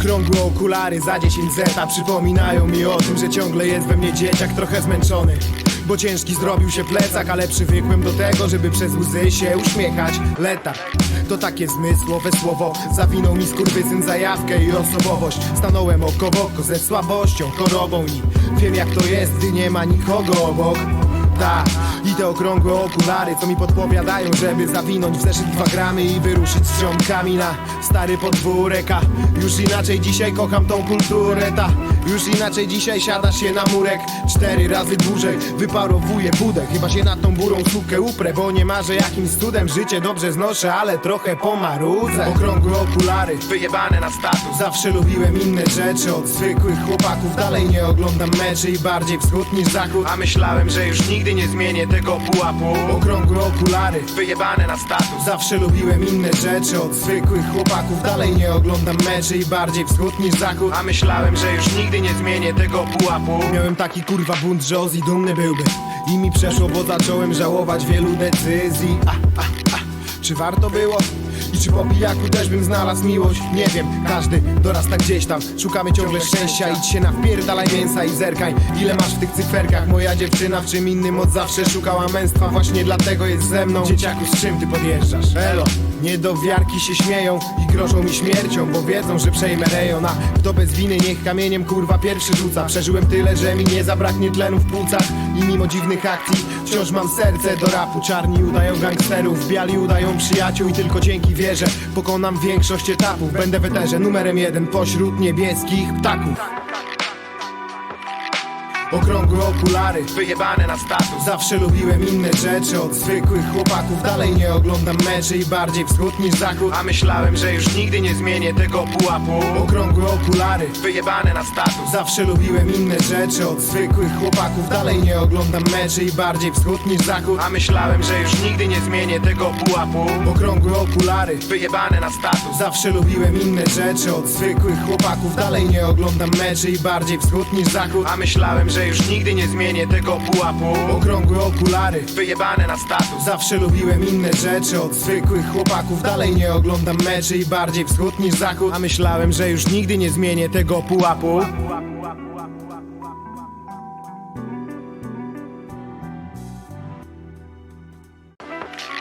Okrągłe okulary za 10 zeta. Przypominają mi o tym, że ciągle jest we mnie dzieciak Trochę zmęczony. Bo ciężki zrobił się plecak, ale przywykłem do tego, żeby przez łzy się uśmiechać. Letarg to takie zmysłowe słowo. Zawinął mi skurwysyn zajawkę i osobowość. Stanąłem oko w oko ze słabością, chorobą I wiem jak to jest, gdy nie ma nikogo obok ta I te okrągłe okulary, co mi podpowiadają Żeby zawinąć w zeszyt dwa gramy I wyruszyć z ziomkami na stary podwórek A już inaczej dzisiaj kocham tą kulturę Ta już inaczej dzisiaj siada się na murek. Cztery razy dłużej wyparowuję budę Chyba się nad tą burą sukę uprę Bo nie marzę jakimś cudem. Życie dobrze znoszę, ale trochę pomarudzę. Okrągłe okulary, wyjebane na status Zawsze lubiłem inne rzeczy od zwykłych chłopaków. Dalej nie oglądam meczy i bardziej wschód niż zachód. A myślałem, że już nigdy nie zmienię tego pułapu. Okrągłe okulary, wyjebane na status Zawsze lubiłem inne rzeczy od zwykłych chłopaków. Dalej nie oglądam meczy i bardziej wschód niż zachód. A myślałem, że już nigdy nie zmienię tego pułapu Miałem taki kurwa bunt, że Ozzy dumny byłby I mi przeszło, bo zacząłem żałować wielu decyzji a, a, a. Czy warto było? I czy po pijaku też bym znalazł miłość? Nie wiem, każdy dorasta gdzieś tam Szukamy ciągle szczęścia, idź się na wpierdalaj mięsa i zerkaj Ile masz w tych cyferkach? Moja dziewczyna w czym innym od zawsze szukała męstwa Właśnie dlatego jest ze mną Dzieciaku, z czym ty podjeżdżasz? Elo, niedowiarki się śmieją i grożą mi śmiercią Bo wiedzą, że przejmę rejon A kto bez winy niech kamieniem kurwa pierwszy rzuca. Przeżyłem tyle, że mi nie zabraknie tlenu w płucach I mimo dziwnych akcji wciąż mam serce do rapu. Czarni udają gangsterów, biali udają przyjaciół I tylko dzięki wierze pokonam większość etapów. Będę w eterze numerem jeden pośród niebieskich ptaków Okrągłe okulary, wyjebane na status. Zawsze lubiłem inne rzeczy od zwykłych chłopaków. Dalej nie oglądam meczy i bardziej wschód niż zachód. A myślałem, że już nigdy nie zmienię tego pułapu. Okrągłe okulary, wyjebane na status. Zawsze lubiłem inne rzeczy od zwykłych chłopaków. Dalej nie oglądam meczy i bardziej wschód niż zachód. A myślałem, że już nigdy nie zmienię tego pułapu. Okrągłe okulary, wyjebane na status. Zawsze lubiłem inne rzeczy od zwykłych chłopaków. Dalej nie oglądam meczy i bardziej wschód niż zachód. A myślałem, że już nigdy nie zmienię tego pułapu. Okrągłe okulary, wyjebane na status Zawsze lubiłem inne rzeczy od zwykłych chłopaków. Dalej nie oglądam meczy i bardziej wschód niż zachód. A myślałem, że już nigdy nie zmienię tego pułapu